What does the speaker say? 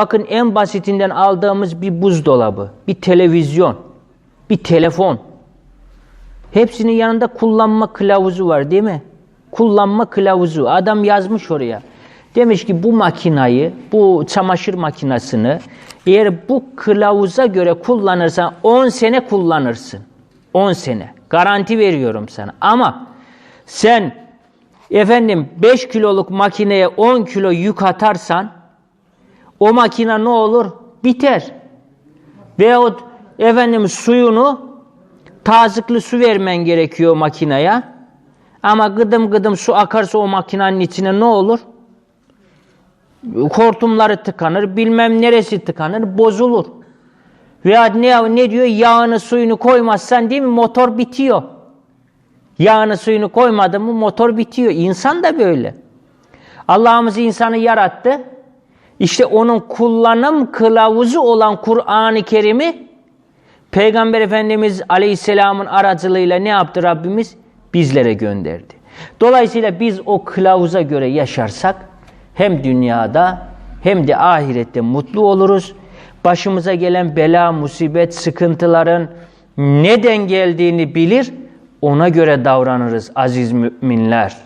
Bakın en basitinden aldığımız bir buzdolabı, bir televizyon, bir telefon. Hepsinin yanında kullanma kılavuzu var değil mi? Kullanma kılavuzu. Adam yazmış oraya. Demiş ki bu makinayı, bu çamaşır makinesini eğer bu kılavuza göre kullanırsan 10 sene kullanırsın. 10 sene. Garanti veriyorum sana. Ama sen efendim 5 kiloluk makineye 10 kilo yük atarsan o makine ne olur? Biter. Veyahut efendim suyunu tazıklı su vermen gerekiyor makineye. Ama gıdım gıdım su akarsa o makinenin içine ne olur? Hortumları tıkanır, bilmem neresi tıkanır, bozulur. Veya ne, ne diyor? Yağını suyunu koymazsan değil mi motor bitiyor. Yağını suyunu koymadın mı motor bitiyor. İnsan da böyle. Allah'ımız insanı yarattı. İşte onun kullanım kılavuzu olan Kur'an-ı Kerim'i Peygamber Efendimiz Aleyhisselam'ın aracılığıyla ne yaptı Rabbimiz? Bizlere gönderdi. Dolayısıyla biz o kılavuza göre yaşarsak hem dünyada hem de ahirette mutlu oluruz. Başımıza gelen bela, musibet, sıkıntıların neden geldiğini bilir, ona göre davranırız aziz müminler.